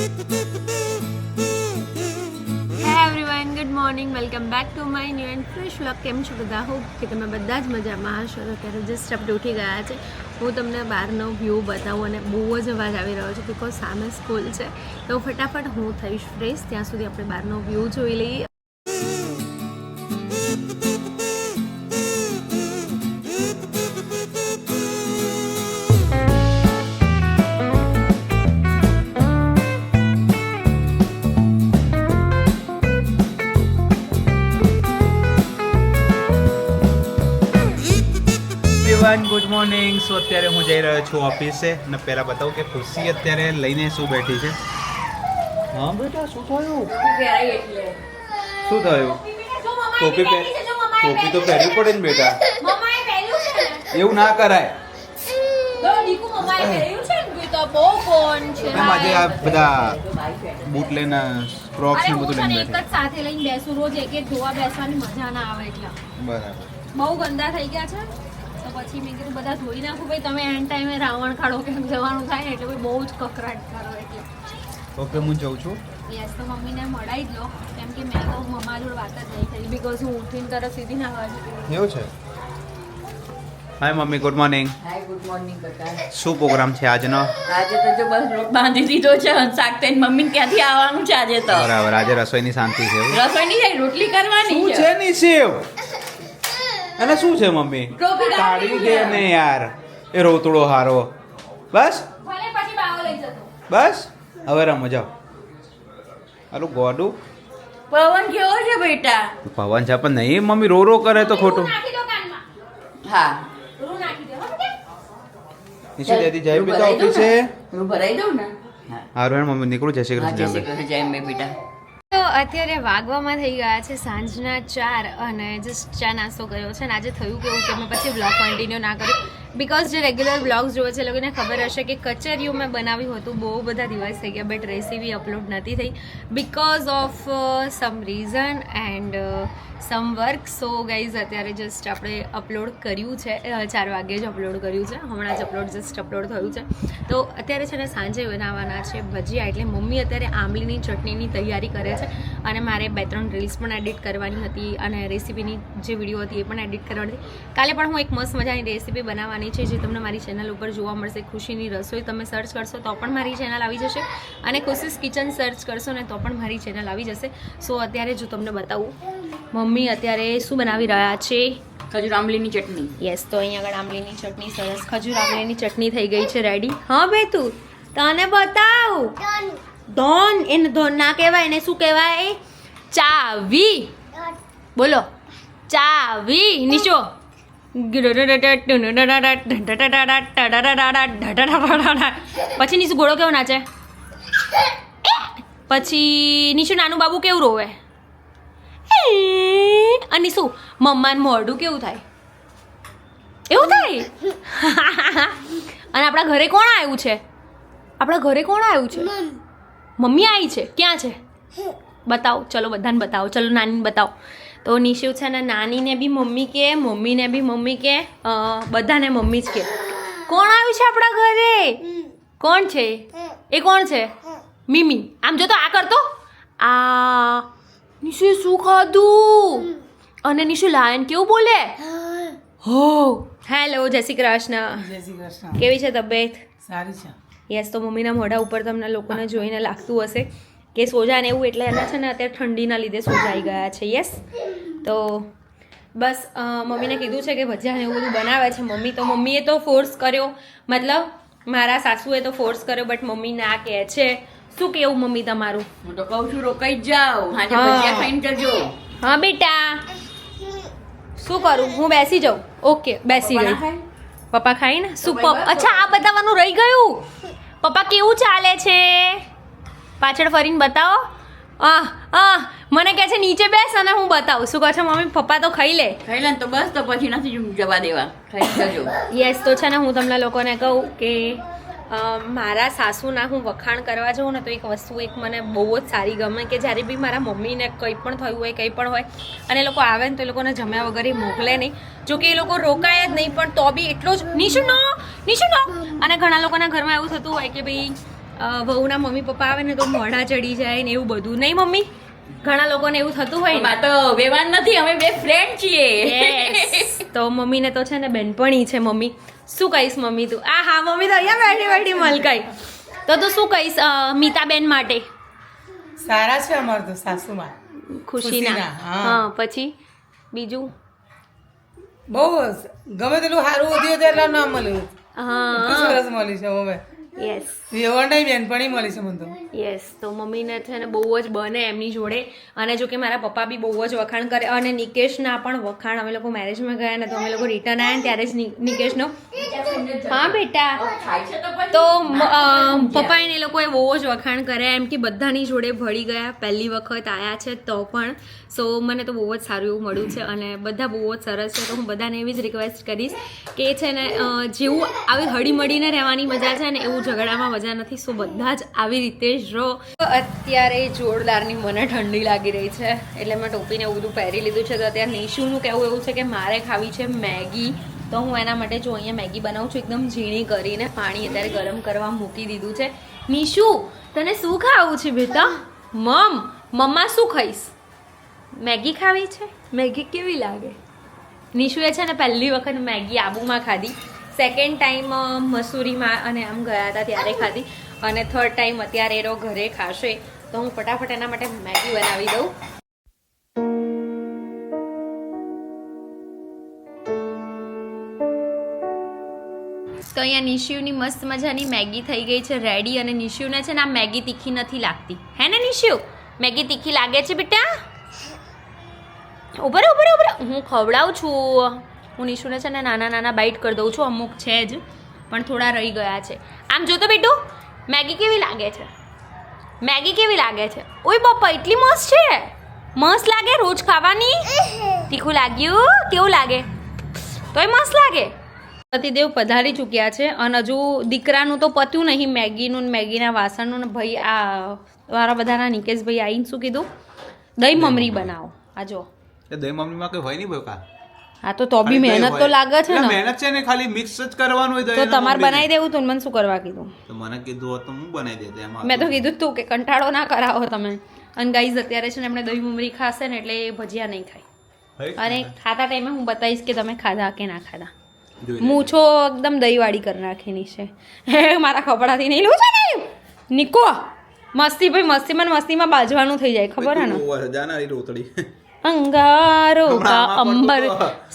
Everyone good morning welcome back to my new and fresh vlog કેમ છો બધા? Hope કે તમે બધા જ મજામાં હશો. તો અત્યારે જસ્ટ આપણે ઉઠી ગયા છે. હું તમને બહારનો વ્યૂ બતાવું અને બહુ જ અવાજ આવી રહ્યો છે બિકોઝ સામે સ્કૂલ છે. તો ફટાફટ હું થઈશ ફ્રેશ ત્યાં સુધી આપણે બહારનો વ્યૂ જોઈ લઈએ. મોર્નિંગ સો અત્યારે હું જઈ રહ્યો છું ઓફિસે અને પહેલાં બતાવું કે ખુશી અત્યારે લઈને શું બેઠી છે. હા બેટા શું થયું? શું થયું? ટોપી ટોપી તો પહેરવી પડે ને બેટા. એવું ના કરાય. આજે આ બધા બૂટ લઈને ક્રોક્સ ને બધું લઈને એક જ સાથે લઈને બેસું રોજ એક એક બેસવાની મજા ના આવે એટલે. બરાબર. બહુ ગંદા થઈ ગયા છે. તો પછી મેં કીધું બધા ધોઈ નાખું ભાઈ તમે એન ટાઈમે રાવણ ખાડો કેમ જવાનું થાય ને? એટલે ભાઈ બહુ જ કકરાટ કરો એટલે. ઓકે હું જઉં છું. યસ તો મમ્મીને મળાઈ જ લો. કેમ કે મેં તો મમ્મા જોડે વાત જ નહીં થઈ બીકોઝ હું ઉઠીને તરત સીધી ના આવવા એવું છે? Hi mummy good morning hi good morning કાકા શું પ્રોગ્રામ છે આજનો? આજે તો જો બસ લોટ બાંધી દીધો છે શાક થઈને મમ્મીને ક્યાંથી આવવાનું છે આજે તો? બરાબર આજે રસોઈની શાંતિ છે રસોઈની રોટલી કરવાની શું છે? છે ની સેવ? અને શું છે મમ્મી? કાઢી દે ને યાર એ રોતડો હારો. બસ? ભલે પછી બાવો લઈ જતો. બસ? હવે રમો જાઓ. હાલું ગોડું. પવન કેવો છે બેટા? પવન છે પણ નહીં મમ્મી રો રો કરે તો ખોટું. હા. રૂ નાખી દો બેટા. જાય હું બી તો ભરાઈ દઉં ઓફિસે? ને? હું ભરાઈ દઉં ને? હારું મમ્મી નીકળું જય શ્રી જય શ્રી કૃષ્ણ કૃષ્ણ જય મેં બેટા. તો અત્યારે વાગવામાં થઈ ગયા છે સાંજના ચાર અને જસ્ટ ચા નાસ્તો કર્યો છે અને આજે થયું કેવું કે મેં પછી બ્લોગ કન્ટિન્યુ ના કર્યું. બિકોઝ જે રેગ્યુલર બ્લોગ્સ જોવે છે લોકોને ખબર હશે કે કચેરીઓ મેં બનાવ્યું હતું, બહુ બધા દિવસ થઈ ગયા બટ રેસીપી અપલોડ નથી થઈ. Because of some reason and some work so guys અત્યારે જસ્ટ આપણે અપલોડ કર્યું છે. ચાર વાગે જ અપલોડ કર્યું છે. હમણાં જ અપલોડ જસ્ટ અપલોડ થયું છે. તો અત્યારે છે ને સાંજે બનાવવાના છે ભજીયા. એટલે મમ્મી અત્યારે આંબલીની ચટણીની તૈયારી કરે છે અને મારે બે ત્રણ રીલ્સ પણ એડિટ કરવાની હતી અને રેસીપીની જે વીડિયો હતી એ પણ એડિટ કરવાની હતી. કાલે પણ હું એક મસ્ત મજાની રેસીપી બનાવવાની છે જે તમને મારી ચેનલ ઉપર જોવા મળશે. ખુશીની રસોઈ. તમે સર્ચ કરશો તો પણ મારી ચેનલ આવી જશે. અને ખુશીસ કિચન સર્ચ કરશો ને તો પણ મારી ચેનલ આવી જશે. સો અત્યારે જો તમને બતાવું. મમ્મી અત્યારે શું બનાવી રહ્યા છે? ખજૂર આંબલીની ચટણી. યસ તો અહીંયા આગળ આંબલીની ચટણી સરસ. ખજૂર આંબલીની ચટણી થઈ ગઈ છે રેડી હા બે તું તને બતાવ. ધોન. એને ધોન ના કહેવાય એને શું કહેવાય? ચાવી. બોલો. ચાવી. નીચો. પછી નીચું ઘોડો કેવો નાચે? પછી નીચું નાનું બાબુ કેવું રોવે? અને શું મમ્માનું મોઢું કેવું થાય? એવું થાય? અને આપણા ઘરે કોણ આવ્યું છે? આપણા ઘરે કોણ આવ્યું છે? મમ્મી. આવી છે ક્યાં છે? બતાવો ચલો બધાને બતાવો ચલો નાનીને બતાવો. તો નિશિવ છે ને નાનીને બી મમ્મી કે મમ્મીને બી મમ્મી કે બધાને મમ્મી જ કે. કોણ આવ્યું છે આપણા ઘરે? કોણ છે? એ કોણ છે? મિમી. આમ જો તો આ કરતો. આ નિશુ શું ખાધું? અને નિશુ લાયન કેવું બોલે? હો. હેલો જય શ્રી કૃષ્ણ. જય શ્રી કૃષ્ણ. કેવી છે તબિયત? સારી છે. યસ તો મમ્મીના મોઢા ઉપર તમને લોકોને જોઈને લાગતું હશે કે સોજા ને એવું એટલે એના છે ને અત્યારે ઠંડીના લીધે સોજાઈ ગયા છે યસ? તો બસ મમ્મીને કીધું છે કે ભજીયા ને એવું બધું બનાવે છે. મમ્મી તો મમ્મીએ તો ફોર્સ કર્યો. મતલબ મારા સાસુએ તો ફોર્સ કર્યો બટ મમ્મી ના કહે છે. શું કેવું મમ્મી તમારું? હું તો કહું છું રોકાઈ જ જાઓ. આજે હા. ભજીયા ખાઈને જજો. હા બેટા. શું કરું? હું બેસી જાઉં. ઓકે બેસી ગઈ. પપ્પા ખાઈ ને? શું. અચ્છા આ બતાવવાનું રહી ગયું? પપ્પા કેવું ચાલે છે? પાછળ ફરીને બતાવો. આ આ મને કહે છે નીચે બેસ અને હું બતાવું. શું કહે છે મમ્મી? પપ્પા તો ખાઈ લે. ખાઈ લે તો બસ તો પછી નથી જવા દેવા. ખાઈ જજો. યસ તો છે ને હું તમને લોકોને કહું કે મારા સાસુના હું વખાણ કરવા જાઉં ને તો એક વસ્તુ એક મને બહુ જ સારી ગમે કે જ્યારે બી મારા મમ્મીને કંઈ પણ થયું હોય કંઈ પણ હોય અને એ લોકો આવે ને તો એ લોકોને જમ્યા વગર એ મોકલે નહીં. જો કે એ લોકો રોકાય જ નહીં પણ તો બી એટલો જ નિશુ નો નિશુ નો. અને ઘણા લોકોના ઘરમાં એવું થતું હોય કે ભાઈ વહુના મમ્મી પપ્પા આવે ને તો મોઢા ચડી જાય ને એવું બધું. નહીં મમ્મી? ઘણા લોકોને એવું થતું હોય ને. તો વેવાન નથી અમે બે ફ્રેન્ડ છીએ. તો મમ્મીને તો છે ને બેનપણી છે મમ્મી. શું કહીશ મમ્મી તું? આ હા મમ્મી તો અહીંયા બેઠી બેઠી મલકાઈ. તો તું શું કહીશ મીતાબેન માટે? સારા છે અમાર તો સાસુમાં. ખુશીના. હા. પછી? બીજું? બહુ ગમે તેટલું સારું ઉદ્યોગ એટલે ના મળ્યું. હા. સરસ મળી છે હવે યસ નહીં બેનપણી મળી છે મને તો. યસ તો મમ્મીને છે ને બહુ જ બને એમની જોડે. અને જો કે મારા પપ્પા બી બહુ જ વખાણ કરે. અને નિકેશના પણ વખાણ. અમે લોકો મેરેજમાં ગયા ને તો અમે લોકો રિટર્ન આવ્યા ને ત્યારે જ નિકેશનો હા બેટા. તો પપ્પા એને લોકોએ બહુ જ વખાણ કર્યા એમ કે બધાની જોડે ભળી ગયા. પહેલી વખત આવ્યા છે તો પણ. સો મને તો બહુ જ સારું એવું મળ્યું છે અને બધા બહુ જ સરસ છે. તો હું બધાને એવી જ રિક્વેસ્ટ કરીશ કે છે ને જેવું આવી હળી મળીને રહેવાની મજા છે ને એવું ઝઘડામાં મજા નથી સો બધા જ આવી રીતે જ રહો. અત્યારે જોરદારની મને ઠંડી લાગી રહી છે એટલે મેં ટોપીને એવું બધું પહેરી લીધું છે. તો અત્યારે નિશુનું કહેવું એવું છે કે મારે ખાવી છે મેગી. તો હું એના માટે જો અહીંયા મેગી બનાવું છું એકદમ ઝીણી કરીને પાણી અત્યારે ગરમ કરવા મૂકી દીધું છે. નિશુ તને શું ખાવું છે બેટા? મમ મમ્મા શું ખાઈશ? મેગી ખાવી છે? મેગી કેવી લાગે? નિશુએ છે ને પહેલી વખત મેગી આબુમાં ખાધી. સેકન્ડ ટાઈમ મસૂરીમાં અને આમ ગયા હતા ત્યારે ખાધી. અને થર્ડ ટાઈમ અત્યારે એરો ઘરે ખાશે. તો હું ફટાફટ એના માટે મેગી બનાવી દઉં. તો અહીંયા નિશિવની મસ્ત મજાની મેગી થઈ ગઈ છે રેડી અને નિશિવને છે ને આ મેગી તીખી નથી લાગતી. હે ને નિશિવ મેગી તીખી લાગે છે બેટા? ઉભરે ઉભરે ઉભરે હું ખવડાવું છું. હું નિશુને છે ને નાના નાના બાઇટ કરી દઉં છું, અમુક છે જ, પણ થોડા રહી ગયા છે. આમ જો તો બેટું, મેગી કેવી લાગે છે? મેગી કેવી લાગે છે? ઓય બાપા, એટલી મસ્ત છે? મસ્ત લાગે રોજ ખાવાની? તીખું લાગ્યું? કેવું લાગે? તોય મસ્ત લાગે. પતિદેવ પધારી ચૂક્યા છે, અને હજુ દીકરાનું તો પત્યું નહીં, મેગીનું ને મેગીના વાસણનું ને ભાઈ આ, મારા બધાના નિકેશભાઈ આવીને શું કીધું? દહીં મમરી બનાવો. આ જો. દહીં મમરીમાં કંઈ હોય નહીં બકા હા તો તો બી મહેનત તો લાગે છે ને. મહેનત છે ને ખાલી મિક્સ જ કરવાનું હોય તો તમારે બનાવી દેવું તું મને શું કરવા કીધું? તો મને કીધું હોત તો હું બનાવી દેતે એમાં મેં તો કીધું તું કે કંટાળો ના કરાવો તમે. અને ગાઈઝ અત્યારે છે ને એમણે દહીં મુમરી ખાશે ને એટલે એ ભજીયા નહીં ખાય? અને ખાતા ટાઈમે હું બતાવીશ કે તમે ખાધા કે ના ખાધા. મૂછો એકદમ દહીંવાળી કરી નાખીની છે. મારા કપડાથી નહીં લઉં છે ને નિકો મસ્તી ભાઈ મસ્તીમાં મસ્તીમાં બાજવાનું થઈ જાય ખબર હે ને? રોતડી અંગારો કા અંબર.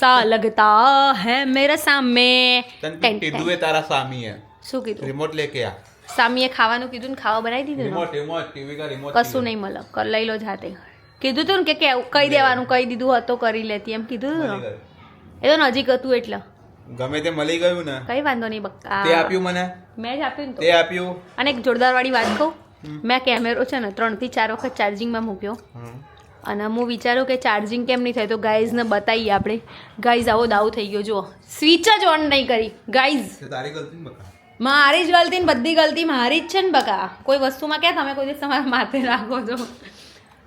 સા લગતા હે મેરે સામે તને ટેન, કીધું ટેન. એ તારા સામી હે શું કીધું? રિમોટ લેકે આ. સામીએ ખાવાનું કીધું ને ખાવા બનાવી દીધું રિમોટ રિમોટ ટીવી કા રિમોટ કશું નહીં મળે કર લઈ લો જાતે. કીધું તું ને કે કહી દેવાનું કહી દીધું હતો કરી લેતી. એમ કીધું? તું. એ તો નજીક હતું એટલે. ગમે તે મળી ગયું ને. કઈ વાંધો નહીં બક્કા તે આપ્યું મને. મેં જ આપ્યું ને તે. આપ્યું. અને એક જોરદાર વાળી વાત કહું. મેં કેમેરો છે ને ત્રણથી ચાર વખત ચાર્જિંગમાં મૂક્યો. અને હું વિચારું કે ચાર્જિંગ કેમ નહીં થાય? તો ગાઈઝને બતાવીએ આપણે. ગાઈઝ આવો દાવ થઈ ગયો. જુઓ. સ્વિચ જ ઓન નહીં કરી. ગાઈઝ મારી જ ગલતી ને બધી ગલતી મારી જ છે ને બકા. કોઈ વસ્તુમાં ક્યાં તમે કોઈ દિવસ તમારા માથે રાખો છો?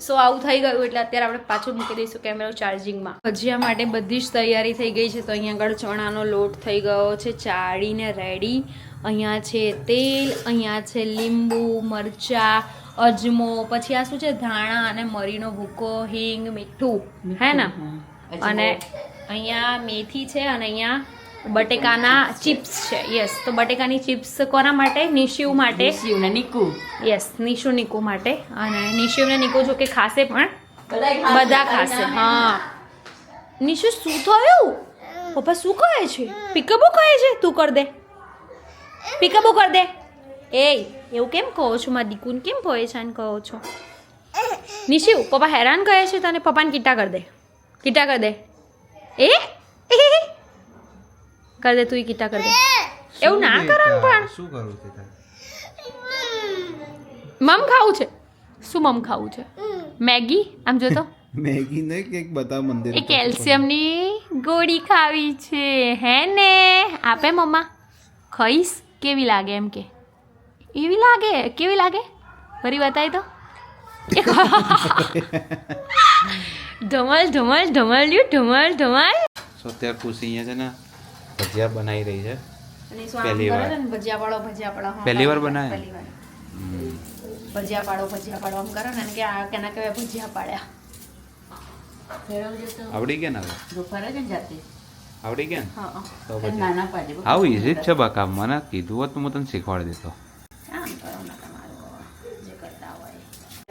સો આવું થઈ ગયું એટલે અત્યારે આપણે પાછું મૂકી દઈશું કેમેરો ચાર્જિંગમાં ભજીયા માટે બધી જ તૈયારી થઈ ગઈ છે. તો અહીંયા આગળ ચણાનો લોટ થઈ ગયો છે ચાળીને રેડી અહીંયા છે તેલ અહીંયા છે લીંબુ મરચાં અજમો પછી આ શું છે ધાણા અને મરીનો ભૂકો હિંગ મીઠું હે ને? અને અહીંયા મેથી છે અને અહીંયા બટેકાના ચિપ્સ છે. યસ તો બટેકાની ચિપ્સ કોના માટે? નિશિવ માટે. શિવને નિકુ. યસ નિશુ નિકુ માટે. અને નિશિવ ને નિકુ જો કે ખાશે પણ બધા બધા ખાશે હા. નિશુ શું થયું? પપ્પા શું કહે છે? પિકઅપો કહે છે? તું કર દે. પિકઅપો કર દે. એ એવું કેમ કહો છો? મારા દીકુને કેમ પરેશાન કહો છો? નિશિવ પપ્પા હેરાન કહે છે તને? પપ્પાને કીટા કર દે. કીટા કર દે. એ? કર દે તું કીટા કર દે. એવું ના કરવાનું પણ. શું કરું છે મમ ખાવું છે. શું મમ ખાવું છે? મેગી? આમ જો તો મેગી ને કેક બતા મંદિર એ કેલ્શિયમની ગોળી ખાવી છે. હે ને? આપે મમ્મા? ખાઈશ? કેવી લાગે એમ કે? એવી લાગે? કેવી લાગે? ફરી બતાવી તો. ઢમલ ઢમલ યુ ઢમલ ઢમલ સો ત્યાં ખુશી અહીંયા છે ને ભજીયા બનાવી રહી છે. પહેલી વાર. ભજીયા પાડો ભજીયા પાડો પહેલી વાર બનાવે? પહેલી વાર. ભજીયા પાડો ભજીયા પાડો આમ કરો ને કે આ કેના કહેવાય ભજીયા પાડ્યા. આવડી ગયા ને હવે? જો આવડી ગયા ને? હા હા. તો નાના પાડે આવું ઈઝી જ છે બાકા મને કીધું હોત તો હું તને શીખવાડી દેતો આમ કરો ને તમારું જે કરતા હોય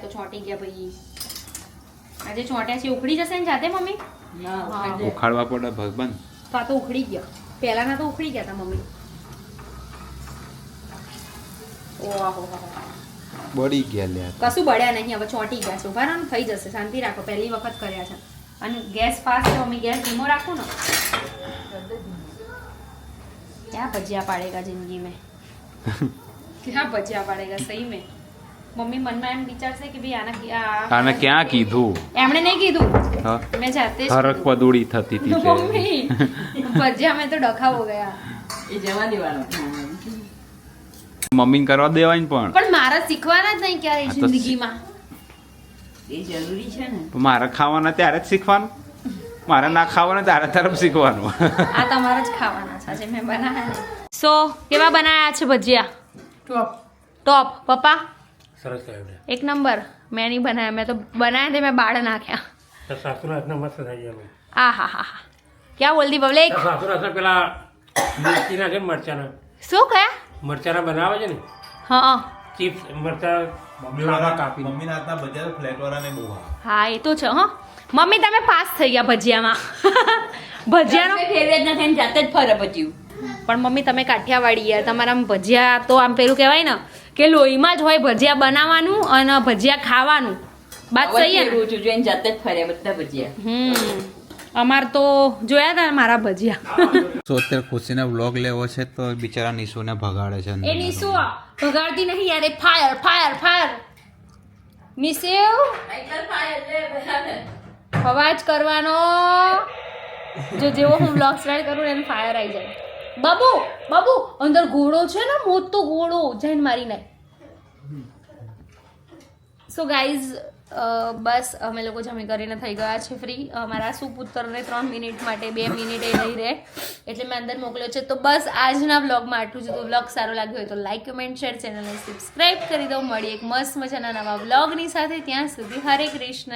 તો ચોંટી ગયા ભાઈ આજે ચોંટ્યા છે ઉખડી જશે ને જાતે મમ્મી. ઉખાડવા પડે ભગવાન. તો આ તો ઉખડી ગયા. પહેલાના તો ઉખડી ગયા હતા મમ્મી. ઓહો બળી ગયા લે કશું બળ્યા નહીં હવે ચોંટી ગયા છે. ઊભા ને થઈ જશે. શાંતિ રાખો. પહેલી વખત કર્યા છે. અને ગેસ ફાસ્ટ છે મમ્મી. ગેસ ધીમો રાખો ને. ક્યાં ભજીયા પાડેગા જિંદગી મેં? ક્યાં ભજીયા પાડેગા સહી મેં? મમ્મી મનમાં એમ વિચારશે કે ભાઈ આના આ- આને ક્યાં કીધું? એમણે નહીં કીધું. મેં જાતે હરક પદુડી થતી હતી તે. મમ્મી. પછી અમે તો ડખાવો ગયા. એ જવા દેવાનો મમ્મી કરવા દેવાય પણ. પણ મારા શીખવાના જ નહીં ક્યારે જિંદગીમાં. એ જરૂરી છે ને. મારા મારે ખાવાના ત્યારે જ શીખવાનું? મારે ના ખાવાના ત્યારે તરફ શીખવાનું? આ તમારા જ ખાવાના છે મેં બનાવ્યા સો કેવા બનાવ્યા છે ભજીયા? ટોપ ટોપ પપ્પા? સરસ થયું એક નંબર. મેં નહીં બનાવ્યા. મેં તો બનાવ્યા તે મેં બાળ નાખ્યા તો સાસુના હાથના મસ્ત થઈ ગયા આ હા હા હા. ક્યાં બોલતી પબ્લિક? તો સાસુના હાથના પેલા મિર્ચીના છે મરચાના? શું કયા મરચાના બનાવે છે ને? હા ચિપ્સ મરચા લાંબા હાથના ભજીયા ફ્લેટ વાળાને બહુ હા એ તો છે હા. મમ્મી તમે પાસ થઈ ગયા ભજીયામાં. ભજીયાનો જાતે જ નથી ને જાતે જ ફરે બધ્યું પણ મમ્મી તમે કાઠિયાવાડી યાર. તમારા આમ ભજીયા તો આમ પેલું કહેવાય ને કે લોહીમાં જ હોય ભજીયા બનાવવાનું અને ભજીયા ખાવાનું. બાત સહી જાતે જ ફર્યા બધા ભજીયા. હમ. અમાર તો જોયા હતા મારા ભજીયા. તો અત્યારે ખુશીને વ્લોગ લેવો છે તો બિચારા નિશુને ભગાડે છે. એ નિશુ ભગાડતી નહીં યાર એ ફાયર ફાયર ફાયર. નિશેવ અવાજ કરવાનો. જો જેવો હું વ્લોગ સ્ટાર્ટ કરું એને ફાયર આવી જાય. બાબુ બાબુ, અંદર ઘોડો છે ને, મોટો ઘોડો જૈન મારી નાખ સો ગાઈઝ બસ, અમે લોકો જમી કરીને થઈ ગયા છે ફ્રી અમારા સુપુત્રને ત્રણ મિનિટ માટે બે મિનિટ એ નહીં રહે. એટલે મેં અંદર મોકલ્યો છે. તો બસ, આજના બ્લોગમાં આટલું જ. તો બ્લોગ સારો લાગ્યો હોય તો લાઈક કમેન્ટ શેર ચેનલને સબસ્ક્રાઈબ કરી દો. મળી એક મસ્ત મજાના નવા બ્લોગની સાથે. ત્યાં સુધી હરે કૃષ્ણ.